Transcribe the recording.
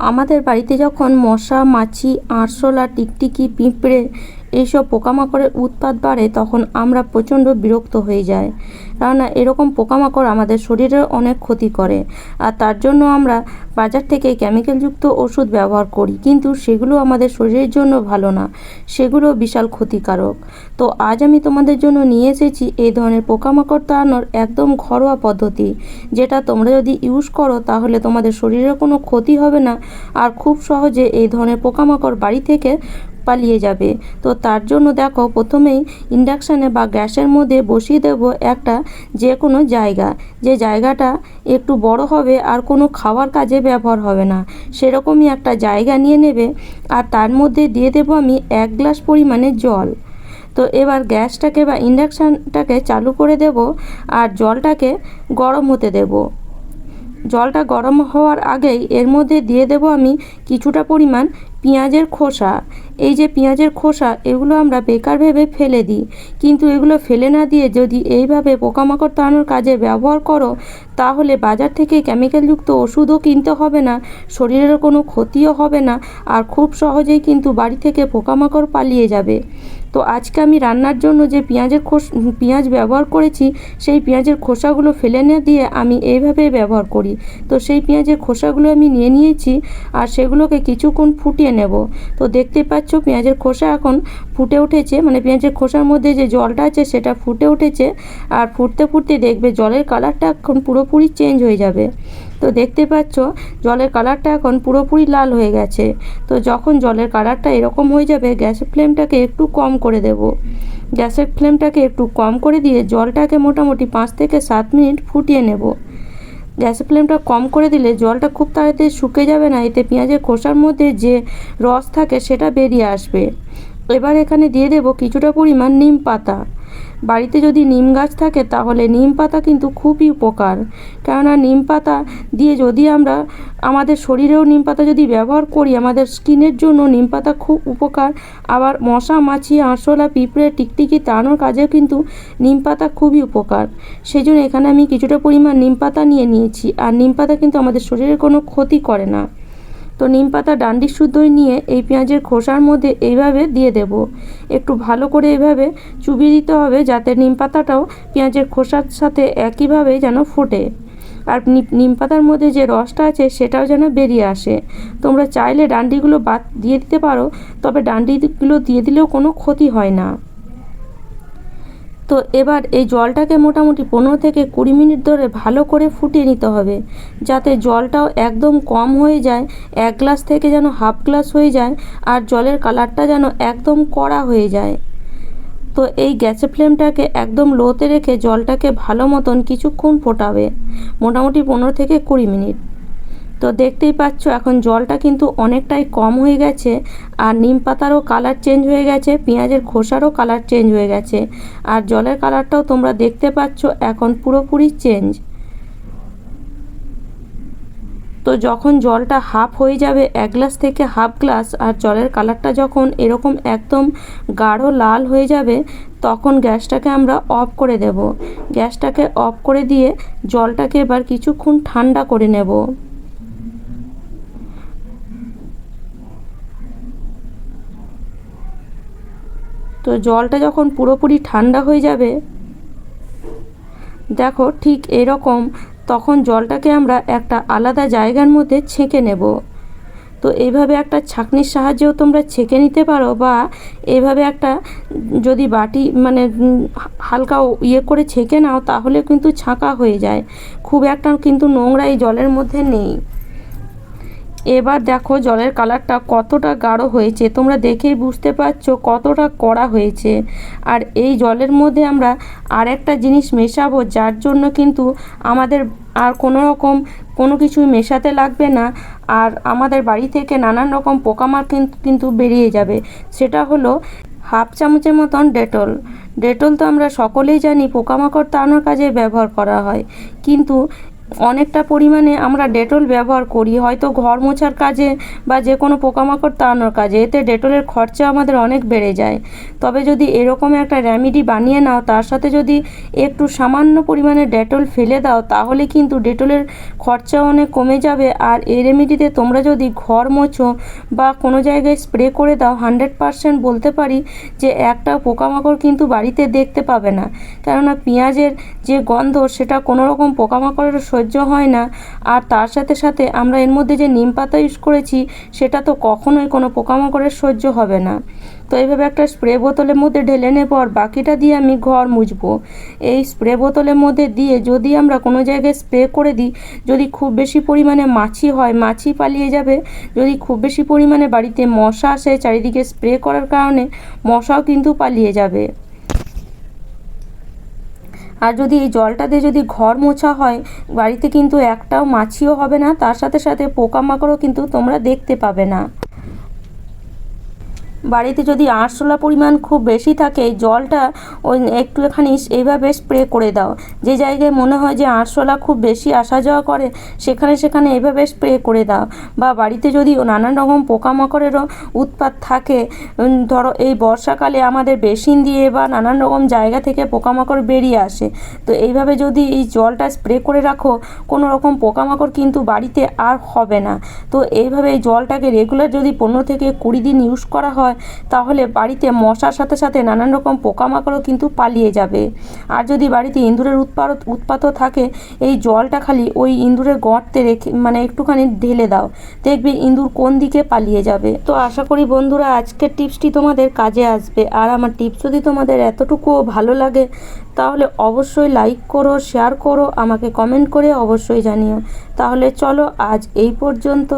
আমাদের বাড়িতে যখন মশা মাছি আরশোলা টিকটিকি পিঁপড়ে এইসব পোকামাকড়ের উৎপাত বাড়ে তখন আমরা প্রচণ্ড বিরক্ত হয়ে যাই। কেননা এরকম পোকামাকড় আমাদের শরীরের অনেক ক্ষতি করে আর তার জন্য আমরা বাজার থেকে কেমিক্যালযুক্ত ওষুধ ব্যবহার করি। কিন্তু সেগুলো আমাদের শরীরের জন্য ভালো না। সেগুলো বিশাল ক্ষতিকারক। তো আজ আমি তোমাদের জন্য নিয়ে এসেছি এই ধরনের পোকামাকড় তাড়ানোর একদম ঘরোয়া পদ্ধতি। যেটা তোমরা যদি ইউজ করো তাহলে তোমাদের শরীরের কোনো ক্ষতি হবে না। আর খুব সহজে এই ধরনের পোকামাকড় বাড়ি থেকে পালিয়ে যাবে। তো তার জন্য দেখো প্রথমেই ইন্ডাকশানে বা গ্যাসের মধ্যে বসিয়ে দেব একটা যে কোনো জায়গা। যে জায়গাটা একটু বড় হবে আর কোনো খাওয়ার কাজে ব্যবহার হবে না। সেরকমই একটা জায়গা নিয়ে নেবে আর তার মধ্যে দিয়ে দেবো আমি এক গ্লাস পরিমাণে জল। তো এবার গ্যাসটাকে বা ইন্ডাকশানটাকে চালু করে দেব আর জলটাকে গরম হতে দেব। জলটা গরম হওয়ার আগেই এর মধ্যে দিয়ে দেব আমি কিছুটা পরিমাণ পেঁয়াজের খোসা। এই যে পেঁয়াজের খোসা, এগুলো আমরা বেকার ভেবে ফেলে দিই। কিন্তু এগুলো ফেলে না দিয়ে যদি এইভাবে পোকামাকড় তাড়ানোর কাজে ব্যবহার করো, তাহলে বাজার থেকে কেমিক্যালযুক্ত ওষুধও কিনতে হবে না শরীরের কোনো ক্ষতিও হবে না, আর খুব সহজেই কিন্তু বাড়ি থেকে পোকামাকড় পালিয়ে যাবে। তো আজকে আমি রান্নার জন্য যে পেঁয়াজের খোস, পেঁয়াজ ব্যবহার করেছি, সেই পেঁয়াজের খোসাগুলো ফেলে না দিয়ে আমি এইভাবে ব্যবহার করি। তো সেই পেঁয়াজের খোসাগুলো আমি নিয়ে নিয়েছি আর সেগুলোকে কিছুক্ষণ ফুটিয়ে নেব। তো দেখতে পাচ্ছ পেঁয়াজের খোসা এখন ফুটে উঠেছে মানে পেঁয়াজের খোসার মধ্যে যে জলটা আছে সেটা ফুটে উঠেছে। আর ফুটতে ফুটতে দেখবে জলের কালারটা এখন পুরোপুরি চেঞ্জ হয়ে যাবে। তো দেখতে পাচ্ছ, জলের কালারটা এখন পুরোপুরি লাল হয়ে গেছে। তো যখন জলের কালারটা এরকম হয়ে যাবে গ্যাসের ফ্লেমটাকে একটু কম করে দেব। গ্যাসের ফ্লেমটাকে একটু কম করে দিয়ে জলটাকে মোটামুটি পাঁচ থেকে সাত মিনিট ফুটিয়ে নেব। গ্যাসের ফ্লেমটা কম করে দিলে জলটা খুব তাড়াতাড়ি শুকে যাবে না, এতে পেঁয়াজের খোসার মধ্যে যে রস থাকে সেটা বেরিয়ে আসবে। এবার এখানে দিয়ে দেব কিছুটা পরিমাণ নিম পাতা। বাড়িতে যদি নিম গাছ থাকে তাহলে নিম পাতা কিন্তু খুবই উপকার। কেননা নিম পাতা দিয়ে যদি আমরা আমাদের শরীরেও নিম পাতা যদি ব্যবহার করি, আমাদের স্কিনের জন্য নিম পাতা খুব উপকার। আবার মশা, মাছি, আরশোলা, পিঁপড়ে, টিকটিকি তাড়ানোর কাজেও কিন্তু নিম পাতা খুবই উপকার। সেই জন্য এখানে আমি কিছুটা পরিমাণ নিম পাতা নিয়ে নিয়েছি। আর নিম পাতা কিন্তু আমাদের শরীরের কোনো ক্ষতি করে না। তো নিম পাতা, ডান্ডি শুদ্ধই নিয়ে এই পেঁয়াজের খোসার মধ্যে এইভাবে দিয়ে দেব। একটু ভালো করে এইভাবে চুবিয়ে দিতে হবে যাতে নিম পাতাটাও পেঁয়াজের খোসার সাথে একইভাবে যেন ফোটে। আর নিম পাতার মধ্যে যে রসটা আছে সেটাও যেন বেরিয়ে আসে। তোমরা চাইলে ডান্ডিগুলো বাদ দিয়ে দিতে পারো, তবে ডান্ডিগুলো দিয়ে দিলেও কোনো ক্ষতি হয় না। তো এবার এই জলটাকে মোটামুটি পনেরো থেকে কুড়ি মিনিট ধরে ভালো করে ফুটিয়ে নিতে হবে। যাতে জলটাও একদম কম হয়ে যায়, এক গ্লাস থেকে যেন হাফ গ্লাস হয়ে যায় আর জলের কালারটা যেন একদম কড়া হয়ে যায়। তো এই গ্যাসের ফ্লেমটাকে একদম লোতে রেখে জলটাকে ভালো মতন কিছুক্ষণ ফোটাবে, মোটামুটি পনেরো থেকে কুড়ি মিনিট। তো দেখতেই পাচ্ছ, এখন জলটা কিন্তু অনেকটাই কম হয়ে গেছে আর নিম পাতারও কালার চেঞ্জ হয়ে গেছে, পেঁয়াজের খোসারও কালার চেঞ্জ হয়ে গেছে আর জলের কালারটাও তোমরা দেখতে পাচ্ছ, এখন পুরোপুরি চেঞ্জ তো যখন জলটা হাফ হয়ে যাবে, এক গ্লাস থেকে হাফ গ্লাস আর জলের কালারটা যখন এরকম একদম গাঢ় লাল হয়ে যাবে, তখন গ্যাসটাকে আমরা অফ করে দেব। গ্যাসটাকে অফ করে দিয়ে জলটাকে এবার কিছুক্ষণ ঠান্ডা করে নেব। তো জলটা যখন পুরোপুরি ঠান্ডা হয়ে যাবে, দেখো ঠিক এরকম, তখন জলটাকে আমরা একটা আলাদা জায়গার মধ্যে ছেঁকে নেব। তো এইভাবে একটা ছাঁকনির সাহায্যেও তোমরা ছেঁকে নিতে পারো বা এইভাবে একটা যদি বাটি মানে হালকা ইয়ে করে ছেঁকে নাও, তাহলে কিন্তু ছাঁকা হয়ে যায়। খুব একটা কিন্তু নোংরা এই জলের মধ্যে নেই। এবার দেখো জলের কালারটা কতটা গাঢ় হয়েছে। তোমরা দেখেই বুঝতে পারছ কতটা কড়া হয়েছে। আর এই জলের মধ্যে আমরা আর একটা জিনিস মেশাবো, যার জন্য কিন্তু আমাদের আর কোনো রকম কোনো কিছুই মেশাতে লাগবে না। আর আমাদের বাড়ি থেকে নানান রকম পোকামার কিন্তু বেরিয়ে যাবে। সেটা হলো হাফ চামচের মতন ডেটল। ডেটল তো আমরা সকলেই জানি পোকামাকড় তাড়ানোর কাজে ব্যবহার করা হয়। কিন্তু অনেকটা পরিমাণে আমরা ডেটল ব্যবহার করি। হয়তো ঘর মোছার কাজে বা যে কোনো পোকামাকড় তাড়ানোর কাজে এতে ডেটলের খরচা আমাদের অনেক বেড়ে যায়। তবে যদি এরকম একটা রেমেডি বানিয়ে নাও, তার সাথে যদি একটু সামান্য পরিমাণে ডেটল ফেলে দাও, তাহলে কিন্তু ডেটলের খরচা অনেক কমে যাবে। আর এই রেমেডিতে তোমরা যদি ঘর মোছো বা কোনো জায়গায় স্প্রে করে দাও, হান্ড্রেড পারসেন্ট বলতে পারি যে একটা পোকামাকড় কিন্তু বাড়িতে দেখতে পাবে না। কেননা পেঁয়াজের যে গন্ধ, সেটা কোনো রকম পোকামাকড়ের সহ্য হয় না। আর তার সাথে সাথে আমরা এর মধ্যে যে নিম পাতা ইউজ করেছি, সেটা তো কখনোই কোনো পোকামাকড়ের সহ্য হবে না। তো এইভাবে একটা স্প্রে বোতলের মধ্যে ঢেলে নেব আর বাকিটা দিয়ে আমি ঘর মুছবো। এই স্প্রে বোতলের মধ্যে দিয়ে যদি আমরা কোনো জায়গায় স্প্রে করে দিই, যদি খুব বেশি পরিমাণে মাছি হয়, মাছি পালিয়ে যাবে। যদি খুব বেশি পরিমাণে বাড়িতে মশা আসে চারিদিকে স্প্রে করার কারণে, মশাও কিন্তু পালিয়ে যাবে। আর যদি এই জলটা দিয়ে যদি ঘর মোছা হয়, বাড়িতে কিন্তু একটাও মাছিও হবে না, তার সাথে সাথে পোকামাকড়ও কিন্তু তোমরা দেখতে পাবে না। বাড়িতে যদি আরশোলা পরিমাণ খুব বেশি থাকে, জলটা ওই একটুখানি এইভাবে স্প্রে করে দাও। যে জায়গায় মনে হয় যে আরশোলা খুব বেশি আসা যাওয়া করে, সেখানে সেখানে এইভাবে স্প্রে করে দাও। বা বাড়িতে যদি নানান রকম পোকামাকড়েরও উৎপাত থাকে ধরো এই বর্ষাকালে আমাদের বেসিন দিয়ে বা নানান রকম জায়গা থেকে পোকামাকড় বেরিয়ে আসে, তো এইভাবে যদি এই জলটা স্প্রে করে রাখো, কোনো রকম পোকামাকড় কিন্তু বাড়িতে আর হবে না। তো এইভাবে এই জলটাকে রেগুলার যদি পনেরো থেকে কুড়ি দিন ইউজ করা হয়, তাহলে বাড়িতে মশার সাথে সাথে নানান রকম পোকামাকড়ও কিন্তু পালিয়ে যাবে। আর যদি বাড়িতে ইঁদুরের উৎপাত উৎপাতও থাকে, এই জলটা খালি ওই ইঁদুরের গর্তে রেখে মানে একটুখানি ঢেলে দাও। দেখবে ইঁদুর কোন দিকে পালিয়ে যাবে। তো আশা করি বন্ধুরা, আজকের টিপসটি তোমাদের কাজে আসবে। আর আমার টিপস যদি তোমাদের এতটুকুও ভালো লাগে, তাহলে অবশ্যই লাইক করো, শেয়ার করো, আমাকে কমেন্ট করে অবশ্যই জানিও। তাহলে চলো আজ এই পর্যন্ত।